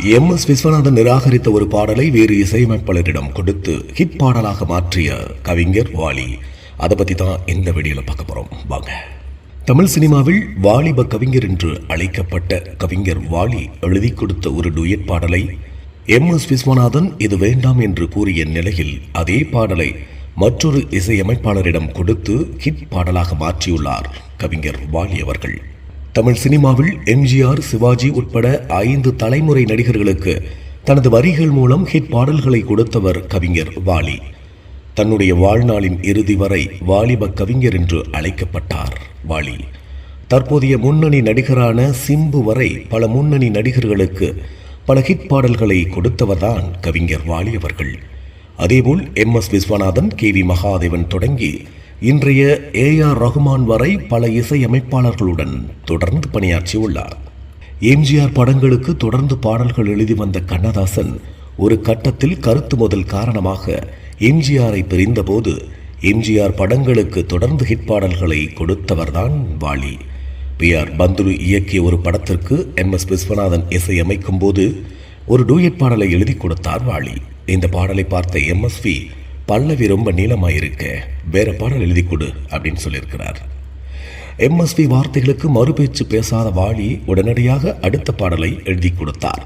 M S Viswanathan நிராகரித்த ஒரு பாடலை வேறு இசையமைப்பாளரிடம் கொடுத்து ஹிட் பாடலாக மாற்றிய கவிஞர் வாலி. அதை பத்தி தான் இந்த வீடியோல பார்க்க போறோம். வாங்க. தமிழ் சினிமாவில் வாலிப கவிஞர் என்று அழைக்கப்பட்ட கவிஞர் வாலி எழுதி கொடுத்த ஒரு டூயட் பாடலை எம் எஸ் விஸ்வநாதன் இது வேண்டாம் என்று கூறிய நிலையில் அதே பாடலை மற்றொரு இசையமைப்பாளரிடம் கொடுத்து ஹிட் பாடலாக மாற்றியுள்ளார் கவிஞர் வாலி அவர்கள். தமிழ் சினிமாவில் எம்ஜிஆர் சிவாஜி உட்பட ஐந்து தலைமுறை நடிகர்களுக்கு தனது வரிகள் மூலம் ஹிட் பாடல்களை கொடுத்தவர் கவிஞர் வாலி. தன்னுடைய வாழ்நாளின் இறுதி வரை வாலிப கவிஞர் என்று அழைக்கப்பட்டார் வாலி. தற்போதைய முன்னணி நடிகரான சிம்பு வரை பல முன்னணி நடிகர்களுக்கு பல ஹிட் பாடல்களை கொடுத்தவர்தான் கவிஞர் வாலி அவர்கள். அதேபோல் M S Viswanathan K V Mahadevan தொடங்கி இன்றைய ஏ ஆர் ரகுமான் வரை பல இசையமைப்பாளர்களுடன் தொடர்ந்து பணியாற்றி உள்ளார் எம்ஜிஆர் படங்களுக்கு தொடர்ந்து பாடல்கள் எழுதி வந்த கண்ணதாசன் ஒரு கட்டத்தில் கருத்து முதல் காரணமாக எம்ஜிஆரை பிரிந்தபோது எம்ஜிஆர் படங்களுக்கு தொடர்ந்து ஹிட் பாடல்களை கொடுத்தவர்தான் வாலி. பி ஆர் பந்துலு இயக்கிய ஒரு படத்திற்கு எம் எஸ் விஸ்வநாதன் இசையமைக்கும் போது ஒரு டூயட் பாடலை எழுதி கொடுத்தார் வாலி. இந்த பாடலை பார்த்த எம்எஸ்வி பல்லவி ரொம்ப நீளமாயிருக்க. வேற பாடல் எழுதி கொடு அப்படின்னு சொல்லியிருக்கிறார். எம்எஸ்பி வார்த்தைகளுக்கு மறுபேச்சு பேசாத வாலி உடனடியாக அடுத்த பாடலை எழுதி கொடுத்தார்.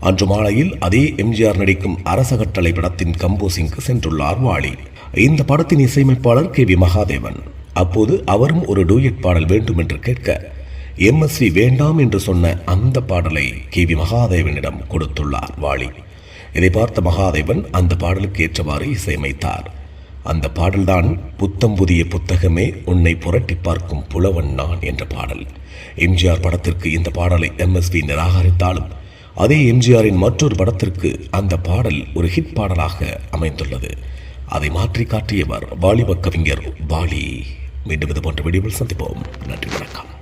அன்று மாலையில் அதே எம்ஜிஆர் நடிக்கும் அரச கட்டளை படத்தின் கம்போசிங்க்கு சென்றுள்ளார் வாலி. இந்த படத்தின் இசையமைப்பாளர் கே வி மகாதேவன். அப்போது அவரும் ஒரு டூயட் பாடல் வேண்டும் என்று கேட்க எம்எஸ்வி வேண்டாம் என்று சொன்ன அந்த பாடலை கே வி மகாதேவனிடம் கொடுத்துள்ளார் வாலி. இதை பார்த்த மகாதேவன் அந்த பாடலுக்கு ஏற்றவாறு இசையமைத்தார். அந்த பாடல்தான் புத்தம் புதிய புத்தகமே உன்னை புரட்டி பார்க்கும் புலவன் நான் என்ற பாடல். எம்ஜிஆர் படத்திற்கு இந்த பாடலை எம்எஸ்வி நிராகரித்தாலும் அதே எம்ஜிஆரின் மற்றொரு படத்திற்கு அந்த பாடல் ஒரு ஹிட் பாடலாக அமைந்துள்ளது. அதை மாற்றி காட்டியவர் வாலிப கவிஞர் பாலி. மீண்டும் இது போன்ற வீடியோவில் சந்திப்போம். நன்றி வணக்கம்.